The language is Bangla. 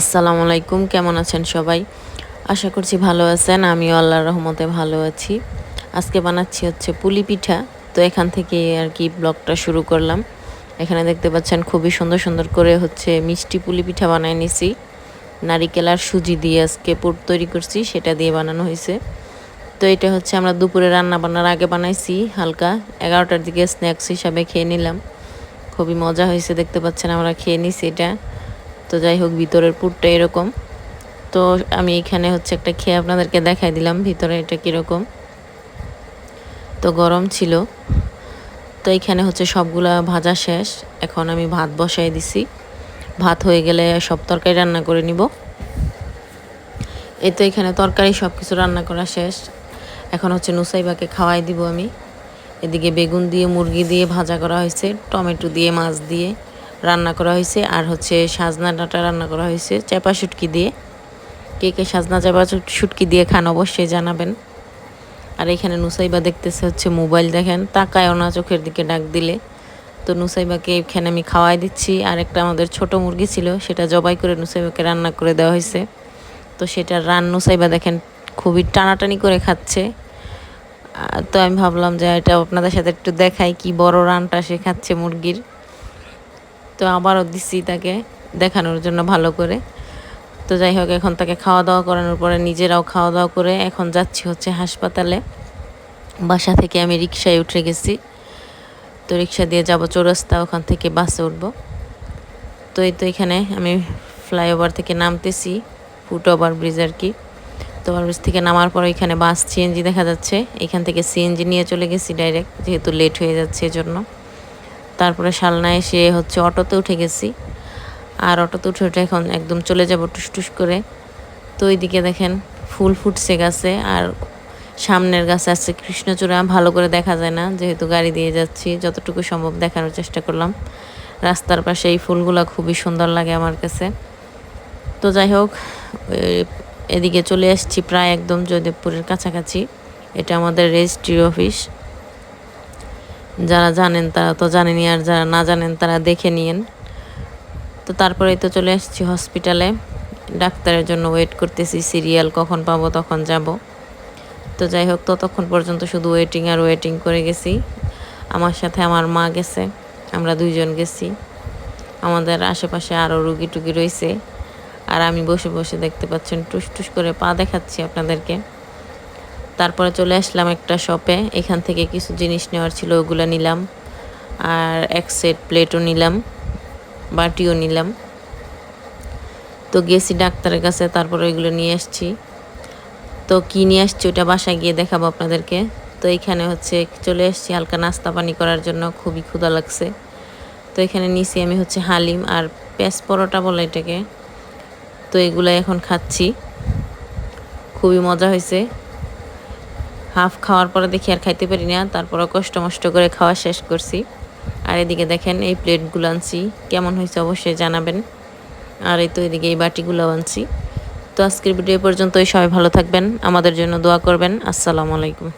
আসসালামু আলাইকুম, কেমন আছেন সবাই? আশা করছি ভালো আছেন, আমিও আল্লাহর রহমতে ভালো আছি। আজকে বানাচ্ছি হচ্ছে পুলি পিঠা। তো এখান থেকে আর কি ব্লগটা শুরু করলাম। এখানে দেখতে পাচ্ছেন খুবই সুন্দর সুন্দর করে হচ্ছে মিষ্টি পুলি পিঠা বানায় নিছি। নারিকেল আর সুজি দিয়ে আজকে পুর তৈরি করছি, সেটা দিয়ে বানানো হয়েছে। তো এটা হচ্ছে আমরা দুপুরে রান্না বান্নার আগে বানাইছি, হালকা এগারোটার দিকে স্ন্যাক্স হিসাবে খেয়ে নিলাম। খুবই মজা হয়েছে, দেখতে পাচ্ছেন আমরা খেয়ে নিছি এটা। তো যাই হোক, ভিতরের পুরটা এরকম। তো আমি এখানে হচ্ছে একটা খেয়ে আপনাদেরকে দেখাই দিলাম ভিতরে এটা কীরকম। তো গরম ছিল। তো এখানে হচ্ছে সবগুলা ভাজা শেষ। এখন আমি ভাত বসাই দিছি। ভাত হয়ে গেলে সব তরকারি রান্না করে নিব। এই তো এখানে তরকারি সব কিছু রান্না করা শেষ। এখন হচ্ছে নুসাইবাকে খাওয়াই দিব আমি। এদিকে বেগুন দিয়ে, মুরগি দিয়ে ভাজা করা হয়েছে। টমেটো দিয়ে, মাছ দিয়ে। রান্না করা হয়েছে। আর হচ্ছে সাজনা ডাঁটা রান্না করা হয়েছে। চাপা শুটকি দিয়ে। কে কে সাজনা চাপা শুটকি দিয়ে খান অবশ্যই জানাবেন। আর এখানে নুসাইবা দেখতেছে হচ্ছে মোবাইল দেখেন। তাকায় না চোখের দিকে ডাক দিলে। তো নুসাইবাকে এখানে আমি খাওয়াই দিচ্ছি। আর একটা আমাদের ছোট মুরগি ছিল, সেটা জবাই করে নুসাইবাকে রান্না করে দেওয়া হয়েছে। তো সেটা রান নুসাইবা দেখেন খুবই টানাটানি করে খাচ্ছে। তো আমি ভাবলাম যে এটা আপনাদের সাথে একটু দেখাই কি বড় রানটা সে খাচ্ছে মুরগির। তো আবারও দিছি তাকে দেখানোর জন্য ভালো করে। তো যাই হোক, এখন তাকে খাওয়া দাওয়া করানোর পরে নিজেরাও খাওয়া দাওয়া করে এখন যাচ্ছি হচ্ছে হাসপাতালে। বাসা থেকে আমি রিক্সায় উঠে গেছি। তো রিক্সা দিয়ে যাব চৌরাস্তা, ওখান থেকে বাসে উঠব। তো এই তো এখানে আমি ফ্লাইওভার থেকে নামতেছি, ফুট ওভার ব্রিজ আর কি। তো ওভারব্রিজ থেকে নামার পর এখানে বাস, সিএনজি দেখা যাচ্ছে। এখান থেকে সিএনজি নিয়ে চলে গেছি ডাইরেক্ট, যেহেতু লেট হয়ে যাচ্ছে এজন্য। তারপরে শালনায় এসে হচ্ছে অটোতে উঠে গেছি। আর অটোতে উঠে উঠে এখন একদম চলে যাব টুস করে। তো ওইদিকে দেখেন ফুল ফুটছে গাছে আর সামনের গাছে আছে কৃষ্ণচূড়া। ভালো করে দেখা যায় না, যেহেতু গাড়ি দিয়ে যাচ্ছি, যতটুকু সম্ভব দেখানোর চেষ্টা করলাম। রাস্তার পাশে এই ফুলগুলো খুবই সুন্দর লাগে আমার কাছে। তো যাই হোক এদিকে চলে আসছি প্রায় একদম জয়দেবপুরের কাছাকাছি। এটা আমাদের রেজিস্ট্রি অফিস। যারা জানেন তারা তো জানেনি আর যারা না জানেন তারা দেখে নিয়েন। তো তারপরেই তো চলে এসেছি হসপিটালে ডাক্তারের জন্য ওয়েট করতেছি সিরিয়াল কখন পাবো, তখন যাব। তো যাই হোক, ততক্ষণ পর্যন্ত শুধু ওয়েটিং আর ওয়েটিং করে গেছি। আমার সাথে আমার মা গেছে, আমরা দুইজন গেছি। আমাদের আশেপাশে আরও রুগী টুগি রয়েছে। আর আমি বসে বসে দেখতে পাচ্ছেন টুস টুস করে পা দেখাচ্ছি আপনাদেরকে। তারপরে চলে আসলাম একটা শপে এখান থেকে কিছু জিনিস নেওয়ার ছিল, ওগুলো নিলাম। আর এক সেট প্লেটও নিলাম, বাটিও নিলাম। তো গেছি ডাক্তারের কাছে, তারপর ওইগুলো নিয়ে আসছি। তো কী নিয়ে আসছি ওটা বাসায় গিয়ে দেখাবো আপনাদেরকে। তো এখানে হচ্ছে চলে আসছি হালকা নাস্তা পানি করার জন্য, খুবই ক্ষুধা লাগছে। তো এখানে নিছি আমি হচ্ছে হালিম আর পেঁয়াজ পরোটা বলে এটাকে। তো এগুলো এখন খাচ্ছি। খুবই মজা হয়েছে। হাফ খাওয়ার পরে দেখি আর খাইতে পারি না তারপরে কষ্ট মষ্ট করে খাওয়া শেষ করছি। আর এদিকে দেখেন এই প্লেটগুলো আনছি, কেমন হয়েছে অবশ্যই জানাবেন। আর এই তো এদিকে এই বাটিগুলো আনছি। তো আজকের ভিডিও পর্যন্তই, সবাই ভালো থাকবেন, আমাদের জন্য দোয়া করবেন। আসসালামু আলাইকুম।